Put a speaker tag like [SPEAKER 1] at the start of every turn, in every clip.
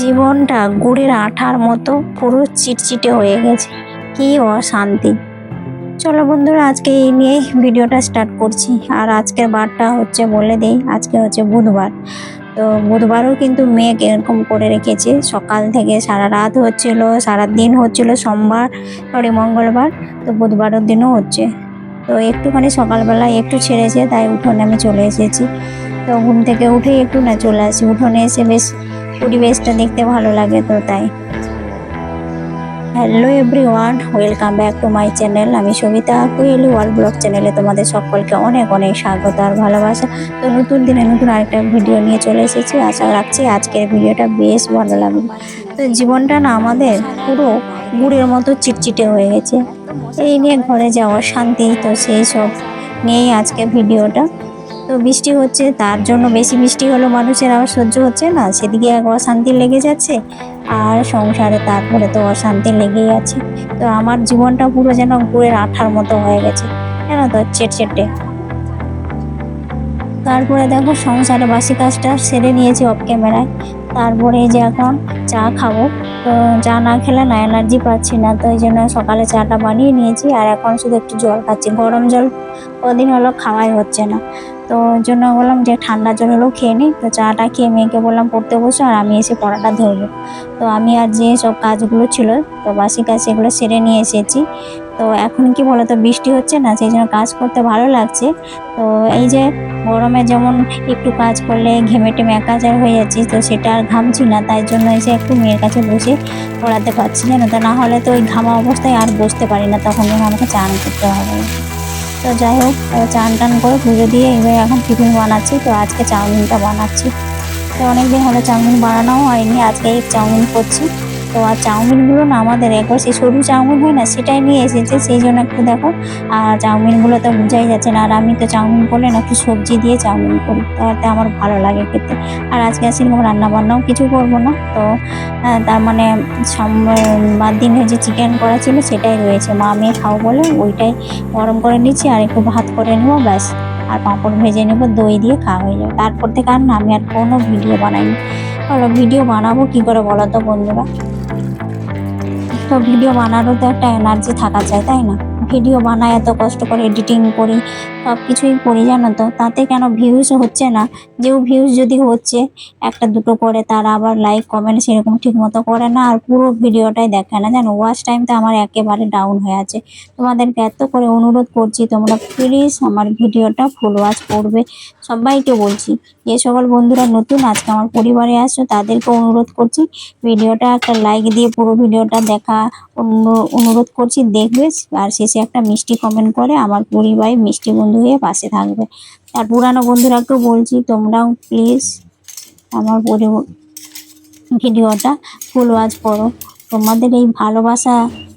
[SPEAKER 1] জীবনটা গুড়ের আঠার মতো পুরো চিটচিটে হয়ে গেছে। কি অশান্তি। চলো বন্ধুরা, আজকে এই নিয়ে ভিডিওটা স্টার্ট করছি। আর আজকের বারটা হচ্ছে বলে দেই, আজকে হচ্ছে বুধবার। তো বুধবারও কিন্তু মেঘ এরকম করে রেখেছে। সকাল থেকে সারা রাত হচ্ছিল, সারা দিন হচ্ছিল সোমবার, সরি মঙ্গলবার, তো বুধবারের দিনও হচ্ছে। তো একটুখানি সকালবেলা একটু ছেড়েছে, তাই উঠোনে আমি চলে এসেছি। তো ঘুম থেকে উঠে একটু না চলে আসি। উঠোনে এসে বেশ পরিবেশটা দেখতে ভালো লাগে তো তাই। Hello everyone welcome back to my channel আমি সবিতা কুয়েলি ওয়ার্ল্ড ব্লগ চ্যানেলে তোমাদের সকলকে অনেক অনেক স্বাগত আর ভালোবাসা। তো নতুন দিনে নতুন আরেকটা ভিডিও নিয়ে চলে এসেছি। আশা রাখছি আজকের ভিডিওটা বেশ ভালো লাগবে। তো জীবনটা না আমাদের পুরো গুড়ের মতো চিটচিটে হয়ে গেছে। এই নিয়ে ঘরে যাওয়ার শান্তি তো সেই সব। নিয়েই আজকে ভিডিওটা তো বৃষ্টি হচ্ছে, তার জন্য বেশি বৃষ্টি হলো মানুষের, আবার সহ্য হচ্ছে না। সেদিকে এক অশান্তি লেগে যাচ্ছে, আর সংসারে তারপরে তো অশান্তি লেগেই আছে। তো আমার জীবনটা পুরো যেন গুড়ের আঠার মতো হয়ে গেছে, জানো তো চেটচেটে তারপরে দেখো, সংসারে বাসি কাজটা সেরে নিয়েছি অফ ক্যামেরায় তারপরে যে এখন চা খাব, তো চা না খেলে না এনার্জি পাচ্ছি না, তো এই জন্য সকালে চাটা বানিয়ে নিয়েছি, আর এখন শুধু একটু জল খাচ্ছি। গরম জল কদিন হলো খাওয়াই হচ্ছে না। তো জন্য বললাম যে ঠান্ডা জল হলেও খেয়ে নিই তো চাটা খেয়ে মেয়েকে বললাম পড়তে বসো আর আমি এসে পড়াটা ধরবো। তো আমি আর যে সব কাজগুলো ছিল, তো বাসি কাজ সেগুলো সেরে নিয়ে এসেছি। তো এখন কি বলতো, বৃষ্টি হচ্ছে না, সেই জন্য কাজ করতে ভালো লাগছে। তো এই যে গরমে যেমন একটু কাজ করলে ঘেমে টেমে একাচার হয়ে যাচ্ছি, তো সেটা আর ঘামছি না, তাই জন্য এসে একটু মেয়ের কাছে বসে পড়াতে পারছি। জানো তো, না হলে তো ওই ঘামা অবস্থায় আর বসতে পারি না, তখন আমাকে চান করতে হবে। তো যাই হোক চান টান করে পুজো দিয়ে এবার এখন টিফিন বানাচ্ছি। তো আজকে চাউমিনটা বানাচ্ছি। তো অনেকদিন হলে চাউমিন বানানো হয়নি, আজকে এই চাউমিন করছি। তো আর চাউমিনগুলো না আমাদের একবার সেই সরু চাউমিন হয় না, সেটাই নিয়ে এসেছে, সেই জন্য একটু দেখো। আর চাউমিনগুলো তো বোঝাই যাচ্ছে না, আর আমি তো চাউমিন করলে না একটু সবজি দিয়ে চাউমিন করি তাতে আমার ভালো লাগে খেতে। আর আজকে সেরকম রান্না বান্নাও কিছু করব না, তো তার মানে সোমবার দিনে যে চিকেন করা ছিল সেটাই রয়েছে। মা মেয়ে খাও বলে ওইটাই গরম করে নিচ্ছি, আর একটু ভাত করে নেব, ব্যাস। আর পাঁপড় ভেজে নেব, দই দিয়ে খাওয়া হয়ে যাবে। তারপর থেকে আর না, আমি আর কোনো ভিডিও বানাইনি। ভিডিও বানাবো কী করে বলো তো বন্ধুরা? তো ভিডিও বানানোর তো একটা এনার্জি থাকা চাই তাই না? ভিডিও বানায় এত কষ্ট করে এডিটিং করি সব কিছুই করি জানো তো? তাতে কেন ভিউজ হচ্ছে না? যেও ভিউজ যদি হচ্ছে, একটা দুটো করে তারা আবার লাইক কমেন্ট সেরকম ঠিক মতো করে না আর পুরো ভিডিওটাই দেখে না। জানো ওয়াচ টাইমটা আমার একেবারে ডাউন হয়ে আছে। তোমাদেরকে এত করে অনুরোধ করছি, তোমরা প্লিজ আমার ভিডিওটা ফুল ওয়াচ করবে। সবাইকে বলছি, যে সকল বন্ধুরা নতুন আজকে আমার পরিবারে আসছো, তাদেরকে অনুরোধ করছি, ভিডিওটা একটা লাইক দিয়ে পুরো ভিডিওটা দেখা অনু- অনুরোধ করছি, দেখবে আর শেষে একটা মিষ্টি কমেন্ট করে আমার পরিবারে মিষ্টি বন্ধু হয়ে পাশে থাকবে। আর পুরানো বন্ধুরাকেও বলছি, তোমরাও প্লিজ আমার ভিডিওটা ফুল ওয়াচ করো। তোমাদের এই ভালোবাসা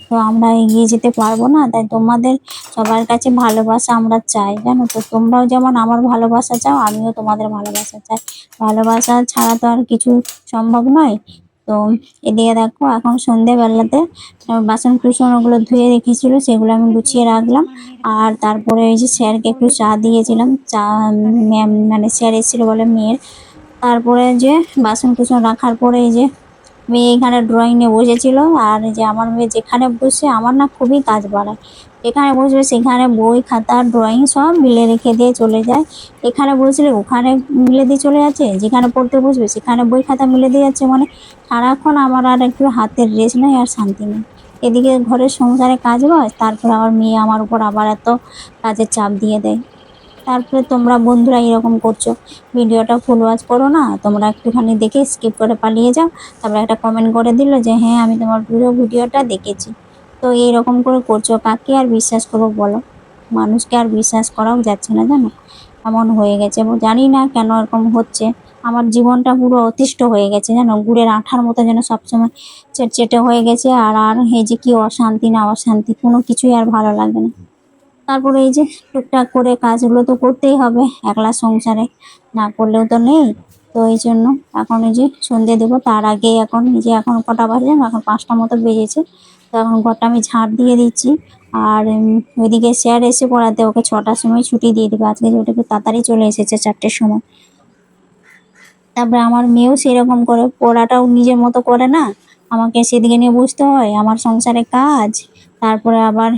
[SPEAKER 1] তো আমরা এগিয়ে যেতে পারব না, তাই তোমাদের সবার কাছে ভালোবাসা আমরা চাই, জানো তো? তোমরাও যেমন আমার ভালোবাসা চাও, আমিও তোমাদের ভালোবাসা চাই। ভালোবাসা ছাড়া তো আর কিছু সম্ভব নয়। তো এদিকে দেখো, এখন সন্ধেবেলাতে বাসন কুসন ওগুলো ধুয়ে রেখেছিল, সেগুলো আমি গুছিয়ে রাখলাম। আর তারপরে ওই যে স্যারকে একটু চা দিয়েছিলাম, চা ম্যাম মানে স্যার এসেছিল বলে মেয়ের। তারপরে যে বাসন কুসন রাখার পরে এই যে মেয়ে এখানে ড্রয়িং নিয়ে বসেছিল, আর যে আমার মেয়ে যেখানে বসে আমার না খুবই কাজ বাড়ায়। এখানে বসবে সেখানে বই, খাতা ড্রয়িং সব মিলে রেখে দিয়ে চলে যায়। এখানে বসলে ওখানে মিলে দিয়ে চলে যাচ্ছে, যেখানে পড়তে বসবে সেখানে বই, খাতা মিলে দিয়ে যাচ্ছে মানে সারাক্ষণ আমার আর একটু হাতের রেস্ট নেই আর শান্তি নেই। এদিকে ঘরের সংসারে কাজ বাজ, তারপর আবার মেয়ে আমার উপর আবার এত কাজের চাপ দিয়ে দেয়। তারপরে তোমরা বন্ধুরা এরকম করছ। ভিডিওটা ফুল ওয়াচ করো না, তোমরা একটুখানি দেখে স্কিপ করে পালিয়ে যাও। তারপরে একটা কমেন্ট করে দিল যে হ্যাঁ আমি তোমার পুরো ভিডিওটা দেখেছি। তো এইরকম করে করছ, কাকে আর বিশ্বাস করব বলো? মানুষকে আর বিশ্বাস করাও যাচ্ছে না, জানো? এমন হয়ে গেছে। এবং জানি না কেন এরকম হচ্ছে। আমার জীবনটা পুরো অতিষ্ঠ হয়ে গেছে, জানো? গুড়ের আঠার মতো যেন সবসময় চেটচেটে হয়ে গেছে। আর আর এই যে কি অশান্তি না অশান্তি, কোনো কিছুই আর ভালো লাগে না। তারপরে এই যে টুকটাক করে কাজগুলো তো করতেই হবে একলা সংসারে, না করলেও তো নেই। তো এই জন্য এখন এই যে সন্ধে দেবো, তার আগে এখন এই যে এখন কটা বাজে, এখন পাঁচটা মতো বেজেছে। তো এখন ঘরটা আমি ঝাড় দিয়ে দিচ্ছি। আর ওইদিকে স্যার এসে পড়াতে ওকে ছটার সময় ছুটি দিয়ে দেবে। আজকে যেটা একটু তাড়াতাড়ি চলে এসেছে চারটের সময়। তারপরে আমার মেয়েও সেরকম করে, পড়াটাও নিজের মতো করে না। আমাকে সেদিকে নিয়ে বুঝতে হয়, আমার সংসারে কাজ। তারপরে আবার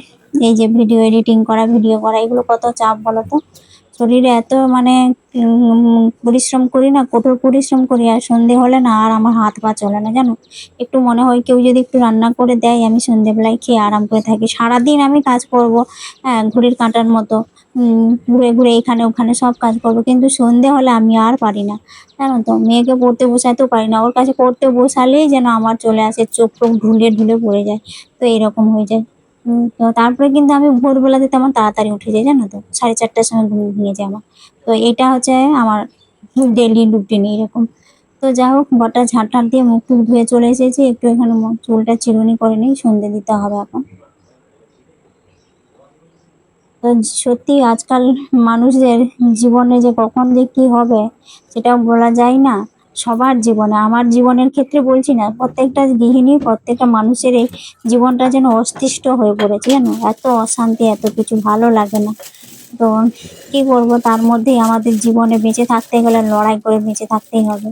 [SPEAKER 1] এই যে ভিডিও এডিটিং করা, ভিডিও করা, এগুলো কত চাপ বলো তো শরীরে এত মানে পরিশ্রম করি না, কঠোর পরিশ্রম করি, আর সন্ধে হলে না, আর আমার হাত পা চলে না, জানো? একটু মনে হয় কেউ যদি একটু রান্না করে দেয়, আমি সন্ধেবেলায় খেয়ে আরাম করে থাকি। সারাদিন আমি কাজ করব হ্যাঁ ঘড়ির কাঁটার মতো ঘুরে ঘুরে এখানে ওখানে সব কাজ করব, কিন্তু সন্ধে হলে আমি আর পারি না, জানো তো? মেয়েকে পড়তে বসাতেও পারি না, ওর কাছে পড়তে বসালেই যেন আমার চলে আসে চোখ টোক ঢুলে ঢুলে পড়ে যায়, তো এরকম হয়ে যায়। তো তারপরে কিন্তু আমি ভোরবেলাতে তেমন তাড়াতাড়ি উঠে যাই, জানো তো? সাড়ে চারটার সময় ঘুম ভেঙে যায় আমার। তো এটা হচ্ছে আমার ডেলি রুটিন এরকম। তো যা হোক বটা ঝাঁট দিয়ে মুখ টুক ধুয়ে চলে এসেছি। একটু এখানে চুলটা চিরুনি করে নিই, সন্ধে দিতে হবে এখন। তো সত্যি আজকাল মানুষদের জীবনে যে কখন যে কি হবে সেটা বলা যায় না। সবার জীবনে, আমার জীবনের ক্ষেত্রে বলছি না, প্রত্যেকটা গৃহিণী, প্রত্যেকটা মানুষের এই জীবনটা যেন অস্তিষ্ট হয়ে পড়েছে, জানো? এত অশান্তি, এত কিছু ভালো লাগে না। তো কি করব তার মধ্যেই আমাদের জীবনে বেঁচে থাকতে গেলে, লড়াই করে বেঁচে থাকতেই হবে।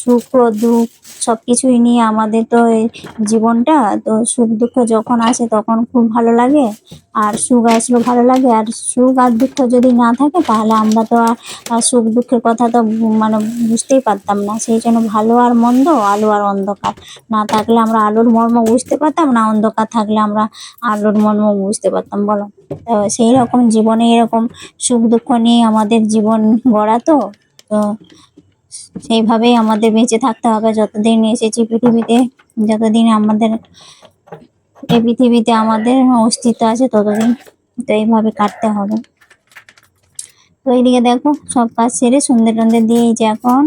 [SPEAKER 1] সুখ, দুঃখ সব কিছুই নিয়ে আমাদের তো এই জীবনটা, তো সুখ, দুঃখ যখন আসে তখন খুব ভালো লাগে। আর সুখ আসলেও ভালো লাগে। আর সুখ আর দুঃখ যদি না থাকে তাহলে আমরা তো আর সুখ, দুঃখের কথা তো মানে বুঝতেই পারতাম না। সেই জন্য ভালো আর মন্দ, আলো আর অন্ধকার। না থাকলে আমরা আলোর মর্ম বুঝতে পারতাম, না অন্ধকার থাকলে আমরা আলোর মর্ম বুঝতে পারতাম, বলো? তো সেই রকম জীবনে এরকম সুখ, দুঃখ নিয়ে আমাদের জীবন গড়া তো তো সেইভাবেই আমাদের বেঁচে থাকতে হবে। যতদিন এসেছি পৃথিবীতে, যতদিন আমাদের এই পৃথিবীতে আমাদের অস্তিত্ব আছে, ততদিন তো এইভাবে কাটতে হবে। তো এইদিকে দেখো, সব কাজ সেরে সন্ধে টন্ধে দিয়ে এই যে এখন,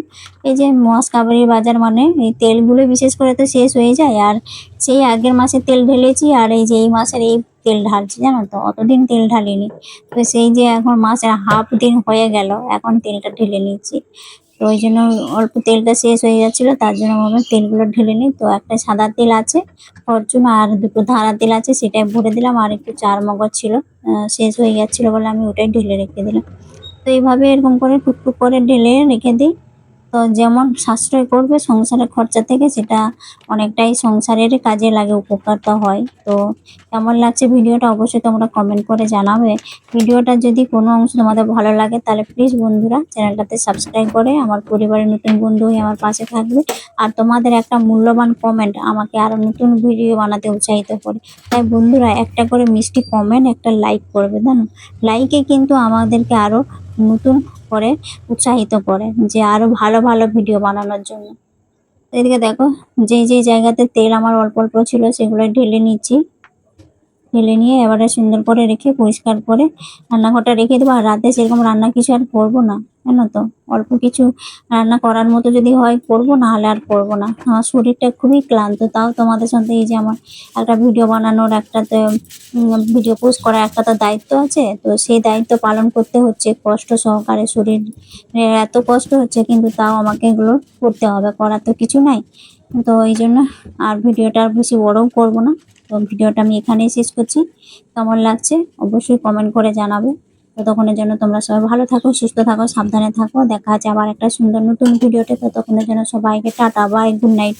[SPEAKER 1] এই যে মহাস্কাবারির বাজার মানে এই তেলগুলো বিশেষ করে তো শেষ হয়ে যায়, আর সেই আগের মাসে তেল ঢেলেছি, আর এই যে এই মাসের এই তেল ঢালছি, জানো তো? অতদিন তেল ঢালিনি। তো সেই যে এখন মাসের হাফ দিন হয়ে গেল, এখন তেলটা ঢেলে নিচ্ছি তো ওই জন্য অল্প তেলটা শেষ হয়ে যাচ্ছিল, তার জন্য ভাবলাম তেলগুলো ঢেলে নিই। তো একটা সাদা তেল আছে ফরচুন আর দুটো ধারা তেল আছে, সেটাই ভরে দিলাম, আর একটু চার মগজ ছিল শেষ হয়ে যাচ্ছিল বলে আমি ওটাই ঢেলে রেখে দিলাম। তো এইভাবে এরকম করে টুকটুক করে ঢেলে রেখে দিই। তো যেমন সাশ্রয় করবে, সংসারের খরচা থেকে সেটা অনেকটাই সংসারের কাজে লাগে উপকারটা হয়। তো কেমন লাগছে ভিডিওটা অবশ্যই তোমরা কমেন্ট করে জানাবে। ভিডিওটা যদি কোনো অংশ তোমাদের ভালো লাগে, তাহলে প্লিজ বন্ধুরা চ্যানেলটাতে সাবস্ক্রাইব করে আমার পরিবারের নতুন বন্ধু হয়ে আমার পাশে থাকবে। আর তোমাদের একটা মূল্যবান কমেন্ট আমাকে আরও নতুন ভিডিও বানাতে উৎসাহিত করে। তাই বন্ধুরা একটা করে মিষ্টি কমেন্ট একটা লাইক করবে, জানো? লাইকে কিন্তু আমাদেরকে আরও নতুন করে উৎসাহিত করে যে আরও ভালো ভালো ভিডিও বানানোর জন্য। এদিকে দেখো যে যে জায়গাতে তেল আমার অল্প অল্প ছিল সেগুলো ঢেলে নিচ্ছি। ঢেলে নিয়ে এবারে সুন্দর করে রেখে পরিষ্কার করে রান্নাঘরটা রেখে দেবো। আর রাতে সেরকম রান্না কিছু আর করব না। জানো তো? অল্প কিছু রান্না করার মতো যদি হয়, করব না হলে আর করব না। আমার শরীরটা খুবই ক্লান্ত, তাও তোমাদের সাথে এই যে আমার একটা ভিডিও বানানোর একটা ভিডিও পোস্ট করার একটা তো দায়িত্ব আছে, তো সেই দায়িত্ব পালন করতে হচ্ছে কষ্ট সহকারে। শরীর এত কষ্ট হচ্ছে, কিন্তু তাও আমাকে এগুলো করতে হবে, করার তো কিছু নাই। তো এই জন্য আর ভিডিওটা আর বেশি বড়ও করব না। তো ভিডিওটা আমি এখানেই শেষ করছি। কেমন লাগছে অবশ্যই কমেন্ট করে জানাবে। ততক্ষণের জন্য তোমরা সবাই ভালো থাকো, সুস্থ থাকো, সাবধানে থাকো। দেখা আছে আবার একটা সুন্দর নতুন ভিডিওতে ততক্ষণের জন্য সবাইকে টাটা বাই গুড নাইট